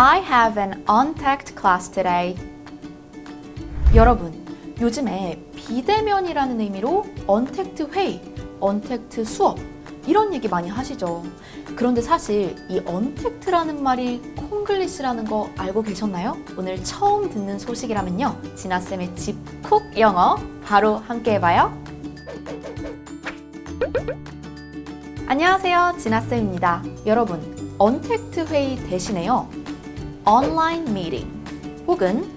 I have an unpacked class today. 여러분, 요즘에 비대면이라는 의미로 언택트 회의, 언택트 수업 이런 얘기 많이 하시죠. 그런데 사실 이 언택트라는 말이 콩글리시라는 거 알고 계셨나요? 오늘 처음 듣는 소식이라면요. 진아쌤의 집콕 영어 바로 함께 해봐요. 안녕하세요. 진아쌤입니다. 여러분, 언택트 회의 대신에요. 온라인 미팅 혹은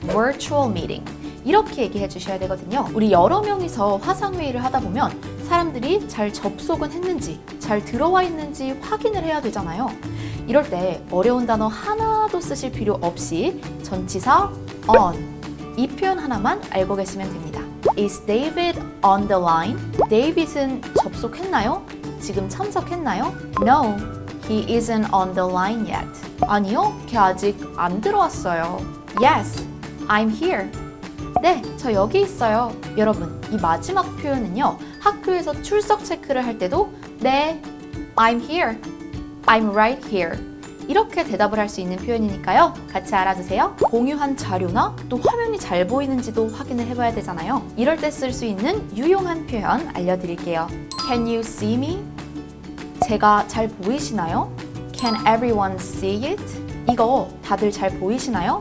virtual meeting 이렇게 얘기해 주셔야 되거든요. 우리 여러 명이서 화상 회의를 하다 보면 사람들이 잘 접속은 했는지, 잘 들어와 있는지 확인을 해야 되잖아요. 이럴 때 어려운 단어 하나도 쓰실 필요 없이 전치사 on 이 표현 하나만 알고 계시면 됩니다. Is David on the line? 데이빗은 접속했나요? 지금 참석했나요? No, he isn't on the line yet. 아니요, 걔 아직 안 들어왔어요. Yes, I'm here. 네, 저 여기 있어요. 여러분, 이 마지막 표현은요, 학교에서 출석 체크를 할 때도 네, I'm here. I'm right here. 이렇게 대답을 할 수 있는 표현이니까요. 같이 알아두세요. 공유한 자료나 또 화면이 잘 보이는지도 확인을 해봐야 되잖아요. 이럴 때 쓸 수 있는 유용한 표현 알려드릴게요. Can you see me? 제가 잘 보이시나요? Can everyone see it? 이거 다들 잘 보이시나요?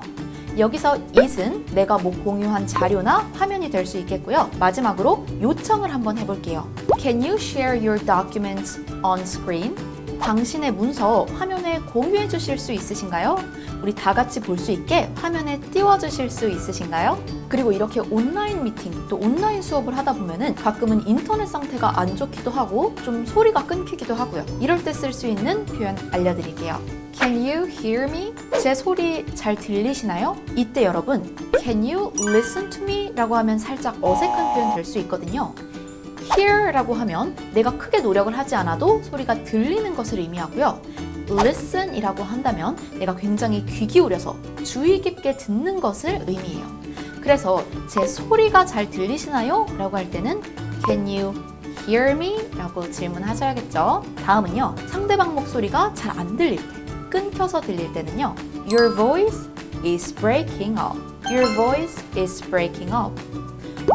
여기서 it은 내가 뭐 공유한 자료나 화면이 될 수 있겠고요. 마지막으로 요청을 한번 해볼게요. Can you share your documents on screen? 당신의 문서 화면에 공유해 주실 수 있으신가요? 우리 다 같이 볼 수 있게 화면에 띄워 주실 수 있으신가요? 그리고 이렇게 온라인 미팅 또 온라인 수업을 하다 보면은 가끔은 인터넷 상태가 안 좋기도 하고 좀 소리가 끊기기도 하고요. 이럴 때 쓸 수 있는 표현 알려드릴게요. Can you hear me? 제 소리 잘 들리시나요? 이때 여러분, Can you listen to me? 라고 하면 살짝 어색한 표현 될 수 있거든요. Hear 라고 하면 내가 크게 노력을 하지 않아도 소리가 들리는 것을 의미하고요. listen 이라고 한다면 내가 굉장히 귀 기울여서 주의 깊게 듣는 것을 의미해요. 그래서 제 소리가 잘 들리시나요? 라고 할 때는 Can you hear me? 라고 질문하셔야겠죠. 다음은요. 상대방 목소리가 잘 안 들릴 때, 끊겨서 들릴 때는요. Your voice is breaking up. Your voice is breaking up.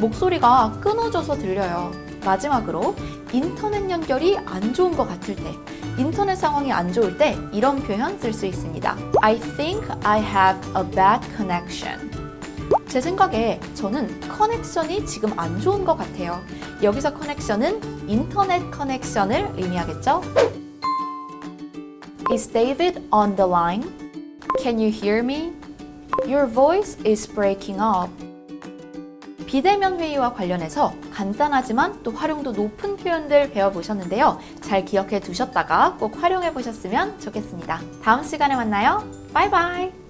목소리가 끊어져서 들려요. 마지막으로 인터넷 연결이 안 좋은 것 같을 때, 인터넷 상황이 안 좋을 때 이런 표현 쓸 수 있습니다. I think I have a bad connection. 제 생각에 저는 커넥션이 지금 안 좋은 것 같아요. 여기서 커넥션은 인터넷 커넥션을 의미하겠죠? Is David on the line? Can you hear me? Your voice is breaking up. 비대면 회의와 관련해서 간단하지만 또 활용도 높은 표현들 배워보셨는데요. 잘 기억해 두셨다가 꼭 활용해 보셨으면 좋겠습니다. 다음 시간에 만나요. 바이바이!